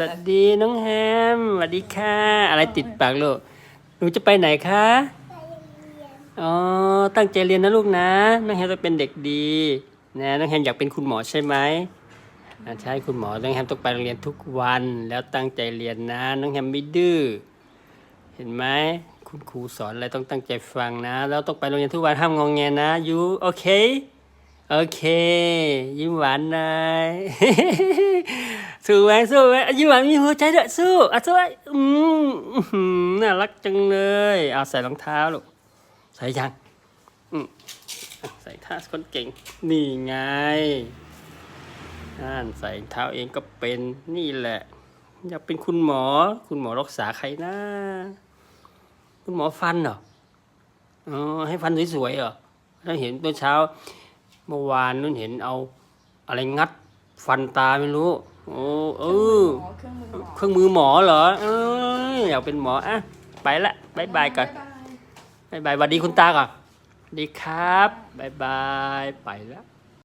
สวัสดีน้องแฮมสวัสดีค่ะ อะไรติดปากลูกหนูจะไปไหนคะอ๋อตั้งใจเรียนนะลูกนะน้องแฮมจะเป็นเด็กดีนะน้องแฮมอยากเป็นคุณหมอใช่ไหมอ่าใช่คุณหมอน้องแฮมต้องไปโรงเรียนทุกวัน แล้วตั้งใจเรียนนะน้องแฮมไม่ดื้อเห็นไหมคุณครูสอนอะไรต้องตั้งใจฟังนะ แล้วต้องไปโรงเรียนทุกวันห้ามงองแงนะยูโอเคโอเค ยิ้มหวานหน่อย สู้ไหมสู้ไหมยิ้มหวานมีหัวใจด้วยสู้อะสู้ไว้อืมน่ารักจังเลยเอาใส่รองเท้าลูกใส่ยังอืมใส่ท่าคนเก่ง นี่ไงอ่านใส่เท้าเองก็เป็นนี่แหละ อยากเป็นคุณหมอ คุณหมอรักษาใครนะคุณหมอฟันเหรออ๋อให้ฟันสวยๆเหรอแล้วเห็นตัวเช้า เมื่อวานนู้นเห็นเอาอะไรงัด ฟันตาไม่รู้ โอ้เออหมอเครื่องมือหมอเครื่องมือหมอเหรอเอยอยากเป็นหมออะไปละบายบายก่อนบ๊ายบายบายบายสวัสดีคุณตาก่อนสวัสดีครับบายบายไปแล้ว